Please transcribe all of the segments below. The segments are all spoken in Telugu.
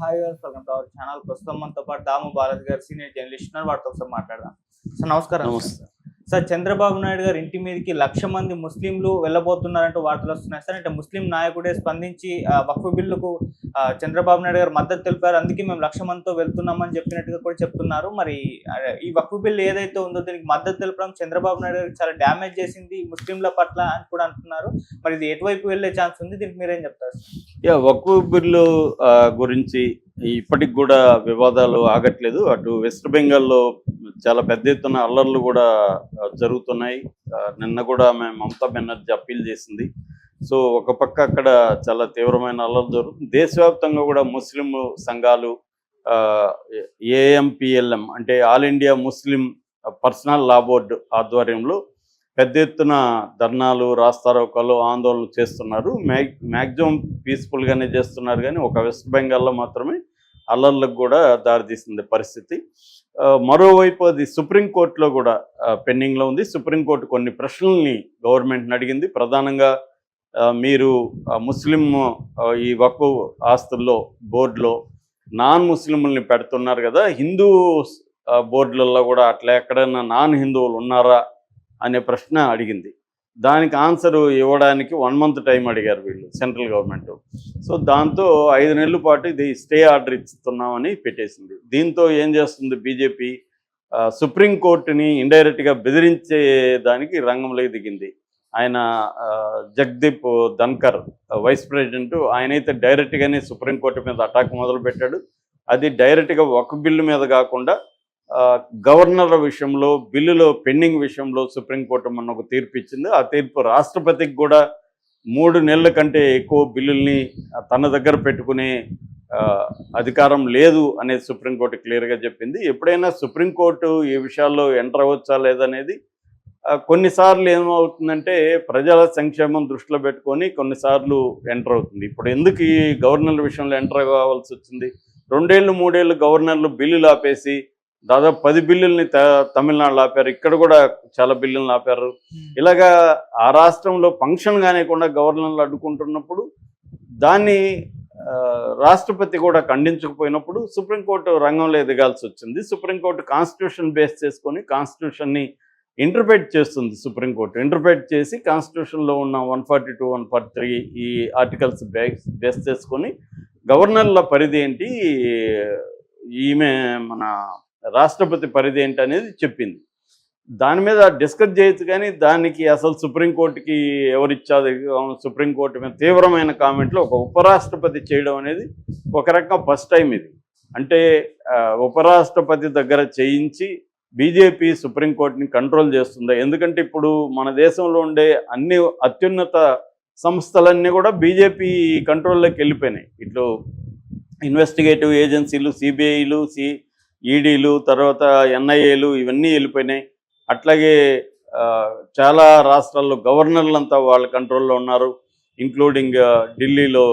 Hi welcome to our channel. ప్రస్తుతం మనతో పాటు దాము బాలాజీ గారు సీనియర్ జర్నలిస్ట్ ఉన్నారు. వాటితో ఒకసారి మాట్లాడదాం. సార్ నమస్కారం. నమస్తే. సార్ చంద్రబాబు నాయుడు గారు ఇంటి మీదకి లక్ష మంది ముస్లింలు వెళ్ళబోతున్నారంటూ వార్తలు వస్తున్నాయి. సార్ అంటే ముస్లిం నాయకుడే స్పందించి ఆ, వక్ఫ్ బిల్లుకు చంద్రబాబు నాయుడు గారు మద్దతు తెలిపారు. అందుకే మేము లక్ష మందితో వెళ్తున్నామని చెప్పినట్టుగా కూడా చెప్తున్నారు. మరి ఈ వక్ఫ్ బిల్లు ఏదైతే ఉందో దీనికి మద్దతు తెలపడం చంద్రబాబు నాయుడు గారికి చాలా డ్యామేజ్ చేసింది ముస్లింల పట్ల అని కూడా అంటున్నారు. మరి ఇది ఎటువైపు వెళ్ళే ఛాన్స్ ఉంది? దీనికి మీరేం చెప్తారు? యా వక్ఫ్ బిల్లు గురించి ఇప్పటికి కూడా వివాదాలు ఆగట్లేదు. అటు వెస్ట్ బెంగాల్లో చాలా పెద్ద ఎత్తున అల్లర్లు కూడా జరుగుతున్నాయి. నిన్న కూడా మేము మమతా బెనర్జీ అప్పీల్ చేసింది. సో ఒక పక్క అక్కడ చాలా తీవ్రమైన అల్లర్లు జరుగుతుంది దేశవ్యాప్తంగా కూడా ముస్లిం సంఘాలు ఏఎంపిఎల్ఎం అంటే all India Muslim personal law board ఆధ్వర్యంలో పెద్ద ఎత్తున ధర్నాలు రాస్తారోకాలు ఆందోళనలు చేస్తున్నారు. మ్యాక్ మ్యాక్సిమం పీస్ఫుల్గానే చేస్తున్నారు కానీ ఒక వెస్ట్ బెంగాల్లో మాత్రమే అల్లర్లకు కూడా దారితీస్తుంది పరిస్థితి. మరోవైపు అది సుప్రీంకోర్టులో కూడా పెండింగ్లో ఉంది. సుప్రీంకోర్టు కొన్ని ప్రశ్నల్ని గవర్నమెంట్ని అడిగింది. ప్రధానంగా మీరు ముస్లిం ఈ వక్ఫ్ ఆస్తుల్లో బోర్డులో నాన్ ముస్లింలని పెడుతున్నారు కదా. హిందూ బోర్డులలో కూడా అట్లా ఎక్కడైనా నాన్ హిందువులు ఉన్నారా? అనే ప్రశ్న అడిగింది. దానికి ఆన్సర్ ఇవ్వడానికి వన్ మంత్ టైం అడిగారు వీళ్ళు సెంట్రల్ గవర్నమెంట్. సో దాంతో ఐదు నెలల పాటు ఇది స్టే ఆర్డర్ ఇస్తున్నామని పెట్టేసింది. దీంతో ఏం చేస్తుంది బీజేపీ? సుప్రీంకోర్టుని ఇండైరెక్ట్గా బెదిరించే దానికి రంగంలోకి దిగింది. ఆయన జగ్దీప్ జగదీప్ ధన్కర్ వైస్ ప్రెసిడెంట్ ఆయనైతే డైరెక్ట్గానే సుప్రీంకోర్టు మీద అటాక్ మొదలు పెట్టాడు అది డైరెక్ట్గా ఒక బిల్లు మీద కాకుండా గవర్నర్ల విషయంలో బిల్లులో పెండింగ్ విషయంలో సుప్రీంకోర్టు మొన్న ఒక తీర్పు ఇచ్చింది. ఆ తీర్పు రాష్ట్రపతికి కూడా మూడు నెలల కంటే ఎక్కువ బిల్లుల్ని తన దగ్గర పెట్టుకునే అధికారం లేదు అనేది సుప్రీంకోర్టు క్లియర్గా చెప్పింది. ఎప్పుడైనా సుప్రీంకోర్టు ఈ విషయాల్లో ఎంటర్ అవ్వచ్చా లేదనేది కొన్నిసార్లు ఏమవుతుందంటే ప్రజల సంక్షేమం దృష్టిలో పెట్టుకొని కొన్నిసార్లు ఎంటర్ అవుతుంది. ఇప్పుడు ఎందుకు ఈ గవర్నర్ల విషయంలో ఎంటర్ కావాల్సి వచ్చింది? రెండేళ్ళు మూడేళ్ళు గవర్నర్లు బిల్లులు ఆపేసి దాదాపు పది బిల్లుల్ని తమిళనాడులో ఆపారు ఇక్కడ కూడా చాలా బిల్లులను ఆపారు ఇలాగా ఆ రాష్ట్రంలో ఫంక్షన్ కానివ్వకుండా గవర్నర్లు అడ్డుకుంటున్నప్పుడు దాన్ని రాష్ట్రపతి కూడా ఖండించకపోయినప్పుడు సుప్రీంకోర్టు రంగంలో ఎదగాల్సి వచ్చింది సుప్రీంకోర్టు కాన్స్టిట్యూషన్ బేస్ చేసుకొని కాన్స్టిట్యూషన్ని ఇంటర్ప్రెట్ చేస్తుంది సుప్రీంకోర్టు. ఇంటర్ప్రెట్ చేసి కాన్స్టిట్యూషన్లో ఉన్న one forty two one forty three ఈ ఆర్టికల్స్ బేస్ బేస్ చేసుకొని గవర్నర్ల పరిధి ఏంటి ఈమె మన రాష్ట్రపతి పరిధి ఏంటి అనేది చెప్పింది. దాని మీద డిస్కస్ చేయొచ్చు కానీ దానికి అసలు సుప్రీంకోర్టుకి ఎవరిచ్చారు సుప్రీంకోర్టు మీద తీవ్రమైన కామెంట్లు ఒక ఉపరాష్ట్రపతి చేయడం అనేది ఒక రకం ఫస్ట్ టైం ఇది. అంటే ఉపరాష్ట్రపతి దగ్గర చేయించి బీజేపీ సుప్రీంకోర్టుని కంట్రోల్ చేస్తుందా? ఎందుకంటే ఇప్పుడు మన దేశంలో ఉండే అన్ని అత్యున్నత సంస్థలన్నీ కూడా బీజేపీ కంట్రోల్లోకి వెళ్ళిపోయినాయి. ఇట్లు ఇన్వెస్టిగేటివ్ ఏజెన్సీలు సిబిఐలు సి ఈడీలు తర్వాత ఎన్ఐఏలు ఇవన్నీ వెళ్ళిపోయినాయి. అట్లాగే చాలా రాష్ట్రాల్లో గవర్నర్లంతా వాళ్ళ కంట్రోల్లో ఉన్నారు. ఇంక్లూడింగ్ ఢిల్లీలో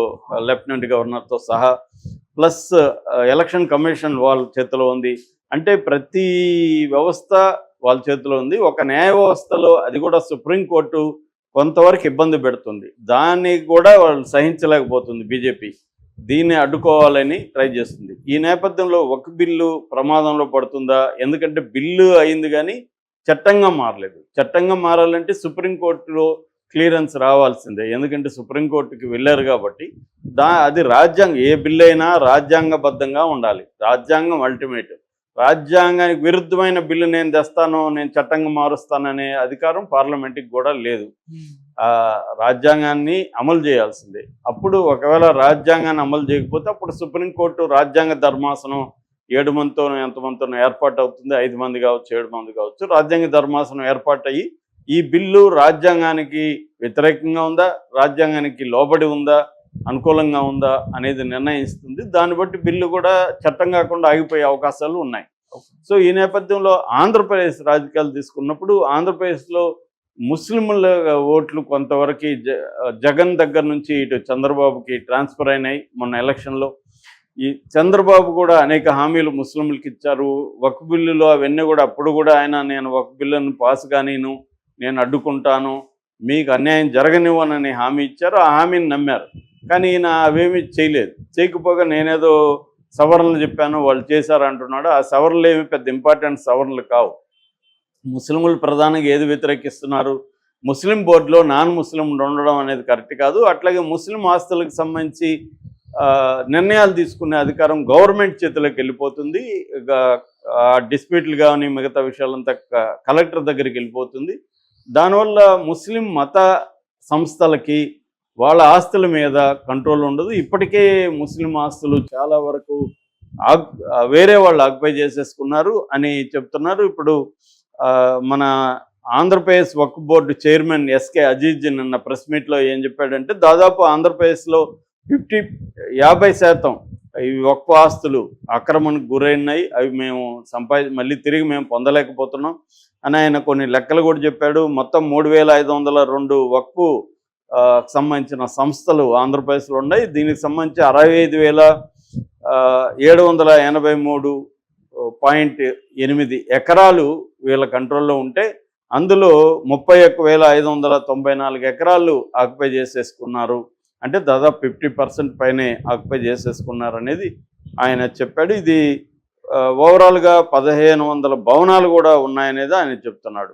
లెఫ్టినెంట్ గవర్నర్తో సహా. ప్లస్ ఎలక్షన్ కమిషన్ వాళ్ళ చేతిలో ఉంది. అంటే ప్రతి వ్యవస్థ వాళ్ళ చేతిలో ఉంది. ఒక న్యాయ వ్యవస్థలో అది కూడా సుప్రీంకోర్టు కొంతవరకు ఇబ్బంది పెడుతుంది. దాన్ని కూడా వాళ్ళు సహించలేకపోతుంది బీజేపీ. దీన్ని అడ్డుకోవాలని ట్రై చేస్తుంది. ఈ నేపథ్యంలో ఒక బిల్లు ప్రమాదంలో పడుతుందా? ఎందుకంటే బిల్లు అయింది కానీ చట్టంగా మారలేదు. చట్టంగా మారాలంటే సుప్రీంకోర్టులో క్లియరెన్స్ రావాల్సిందే. ఎందుకంటే సుప్రీంకోర్టుకి వెళ్ళారు కాబట్టి దా అది రాజ్యాంగం ఏ బిల్లు అయినా రాజ్యాంగబద్ధంగా ఉండాలి. రాజ్యాంగం అల్టిమేట్ రాజ్యాంగానికి విరుద్ధమైన బిల్లు నేను తెస్తాను నేను చట్టంగా మారుస్తాననే అధికారం పార్లమెంట్కి కూడా లేదు. రాజ్యాంగాన్ని అమలు చేయాల్సిందే. అప్పుడు ఒకవేళ రాజ్యాంగాన్ని అమలు చేయకపోతే అప్పుడు సుప్రీంకోర్టు రాజ్యాంగ ధర్మాసనం ఏడు మందితో ఎంతమందితో ఏర్పాటు అవుతుంది. ఐదు మంది కావచ్చు ఏడు మంది కావచ్చు. రాజ్యాంగ ధర్మాసనం ఏర్పాటు అయ్యి ఈ బిల్లు రాజ్యాంగానికి వ్యతిరేకంగా ఉందా? రాజ్యాంగానికి లోబడి ఉందా? అనుకూలంగా ఉందా? అనేది నిర్ణయిస్తుంది. దాన్ని బట్టి బిల్లు కూడా చట్టం కాకుండా ఆగిపోయే అవకాశాలు ఉన్నాయి. సో ఈ నేపథ్యంలో ఆంధ్రప్రదేశ్ రాజకీయాలు తీసుకున్నప్పుడు ఆంధ్రప్రదేశ్లో ముస్లింల ఓట్లు కొంతవరకు జ- జగన్ దగ్గర నుంచి ఇటు చంద్రబాబుకి ట్రాన్స్ఫర్ అయినాయి మొన్న ఎలక్షన్లో. ఈ చంద్రబాబు కూడా అనేక హామీలు ముస్లింలకు ఇచ్చారు. వక్ బిల్లులు అవన్నీ కూడా అప్పుడు కూడా ఆయన నేను వక్ బిల్లును పాస్ కానీను నేను అడ్డుకుంటాను మీకు అన్యాయం జరగనివ్వనని హామీ ఇచ్చారు. ఆ హామీని నమ్మారు. కానీ ఈయన అవేమీ చేయలేదు. చేయకపోగా నేనేదో సవరణలు చెప్పాను వాళ్ళు చేశారు అంటున్నాడు. ఆ సవరణలు ఏమి పెద్ద ఇంపార్టెంట్ సవరణలు కావు. ముస్లింలు ప్రధానంగా ఏది వ్యతిరేకిస్తున్నారు? ముస్లిం బోర్డులో నాన్ ముస్లిం ఉండడం అనేది కరెక్ట్ కాదు. అట్లాగే ముస్లిం ఆస్తులకు సంబంధించి నిర్ణయాలు తీసుకునే అధికారం గవర్నమెంట్ చేతిలోకి వెళ్ళిపోతుంది. డిస్ప్యూట్లు కానీ మిగతా విషయాలంతా కలెక్టర్ దగ్గరికి వెళ్ళిపోతుంది. దానివల్ల ముస్లిం మత సంస్థలకి వాళ్ళ ఆస్తుల మీద కంట్రోల్ ఉండదు. ఇప్పటికే ముస్లిం ఆస్తులు చాలా వరకు ఆక్ వేరే వాళ్ళు ఆక్యుపై చేసేసుకున్నారు అని చెప్తున్నారు. ఇప్పుడు మన ఆంధ్రప్రదేశ్ వక్ఫ్ board chairman S K Aziz నిన్న ప్రెస్ మీట్లో ఏం చెప్పాడంటే దాదాపు ఆంధ్రప్రదేశ్లో ఫిఫ్టీ యాభై శాతం ఈ వక్ఫ్ ఆస్తులు ఆక్రమణకు గురైనాయి. అవి మేము సంపాది మళ్ళీ తిరిగి మేము పొందలేకపోతున్నాం అని ఆయన కొన్ని లెక్కలు కూడా చెప్పాడు. మొత్తం మూడు వేల ఐదు వందల రెండు వక్ఫ్ సంబంధించిన సంస్థలు ఆంధ్రప్రదేశ్లో ఉన్నాయి. దీనికి సంబంధించి అరవై ఐదు వేల ఏడు వందల ఎనభై మూడు పాయింట్ ఎనిమిది ఎకరాలు వీళ్ళ కంట్రోల్లో ఉంటే అందులో ముప్పై ఒక్క వేల ఐదు వందల తొంభై నాలుగు ఎకరాలు ఆక్యుపై చేసేసుకున్నారు. అంటే దాదాపు ఫిఫ్టీ పర్సెంట్ పైనే ఆక్యుపై చేసేసుకున్నారు అనేది ఆయన చెప్పాడు. ఇది ఓవరాల్గా పదిహేను వందల భవనాలు కూడా ఉన్నాయనేది ఆయన చెప్తున్నాడు.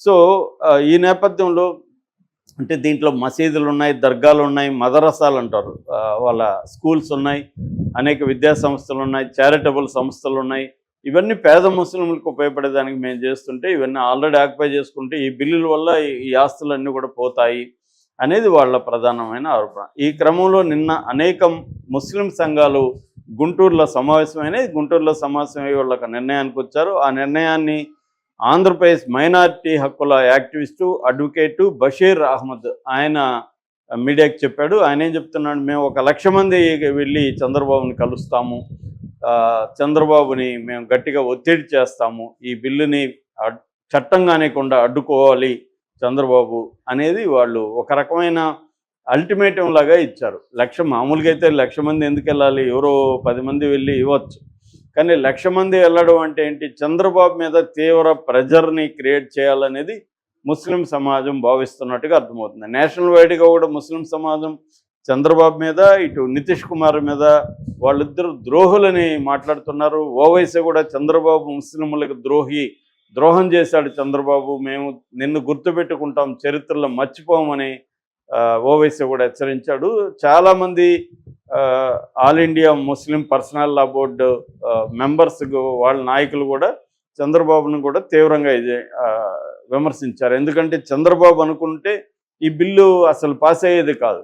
సో ఈ నేపథ్యంలో అంటే దీంట్లో మసీదులు ఉన్నాయి దర్గాలు ఉన్నాయి మదరసాలు అంటారు. వాళ్ళ స్కూల్స్ ఉన్నాయి అనేక విద్యా సంస్థలు ఉన్నాయి చారిటబుల్ సంస్థలు ఉన్నాయి. ఇవన్నీ పేద ముస్లింలకు ఉపయోగపడేదానికి మేము చేస్తుంటే ఇవన్నీ ఆల్రెడీ ఆక్యుపై చేసుకుంటే ఈ బిల్లుల వల్ల ఈ- ఆస్తులన్నీ కూడా పోతాయి అనేది వాళ్ళ ప్రధానమైన ఆరోపణ. ఈ క్రమంలో నిన్న అనేక ముస్లిం సంఘాలు గుంటూరులో సమావేశమైనాయి. గుంటూరులో సమావేశమై వాళ్ళు ఒక నిర్ణయానికి వచ్చారు. ఆ నిర్ణయాన్ని ఆంధ్రప్రదేశ్ మైనారిటీ హక్కుల యాక్టివిస్టు అడ్వకేటు బషీర్ అహ్మద్ ఆయన మీడియాకి చెప్పాడు. ఆయన ఏం చెప్తున్నాడు? మేము ఒక లక్ష మంది వెళ్ళి చంద్రబాబుని కలుస్తాము. చంద్రబాబుని మేము గట్టిగా ఒత్తిడి చేస్తాము ఈ బిల్లుని చట్టంగానే చట్టం అడ్డుకోవాలి చంద్రబాబు అనేది వాళ్ళు ఒక రకమైన అల్టిమేటం లాగా ఇచ్చారు. లక్ష మామూలుగా అయితే లక్ష మంది ఎందుకు వెళ్ళాలి? ఎవరో పది మంది వెళ్ళి ఇవ్వచ్చు. కానీ లక్ష మంది వెళ్ళడం అంటే ఏంటి? చంద్రబాబు మీద తీవ్ర ప్రెజర్ని క్రియేట్ చేయాలనేది ముస్లిం సమాజం భావిస్తున్నట్టుగా అర్థమవుతుంది. నేషనల్ వైడ్గా కూడా ముస్లిం సమాజం చంద్రబాబు మీద ఇటు నితీష్ కుమార్ మీద వాళ్ళిద్దరు ద్రోహులని మాట్లాడుతున్నారు. ఓవైసీ కూడా చంద్రబాబు ముస్లింలకు ద్రోహి ద్రోహం చేశాడు చంద్రబాబు. మేము నిన్ను గుర్తుపెట్టుకుంటాం చరిత్రలో మర్చిపోమని ఓవైసీ కూడా హెచ్చరించాడు. చాలామంది all India Muslim personal law board members వాళ్ళ నాయకులు కూడా చంద్రబాబును కూడా తీవ్రంగా ఇది విమర్శించారు. ఎందుకంటే చంద్రబాబు అనుకుంటే ఈ బిల్లు అసలు పాస్ అయ్యేది కాదు.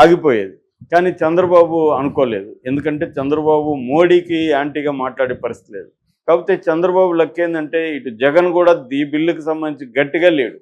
ఆగిపోయేది. కానీ చంద్రబాబు అనుకోలేదు. ఎందుకంటే చంద్రబాబు మోడీకి యాంటీగా మాట్లాడే పరిస్థితి లేదు. కాకపోతే చంద్రబాబు లెక్క ఏంటంటే ఇటు జగన్ కూడా ఈ బిల్లుకి సంబంధించి గట్టిగా లేడు.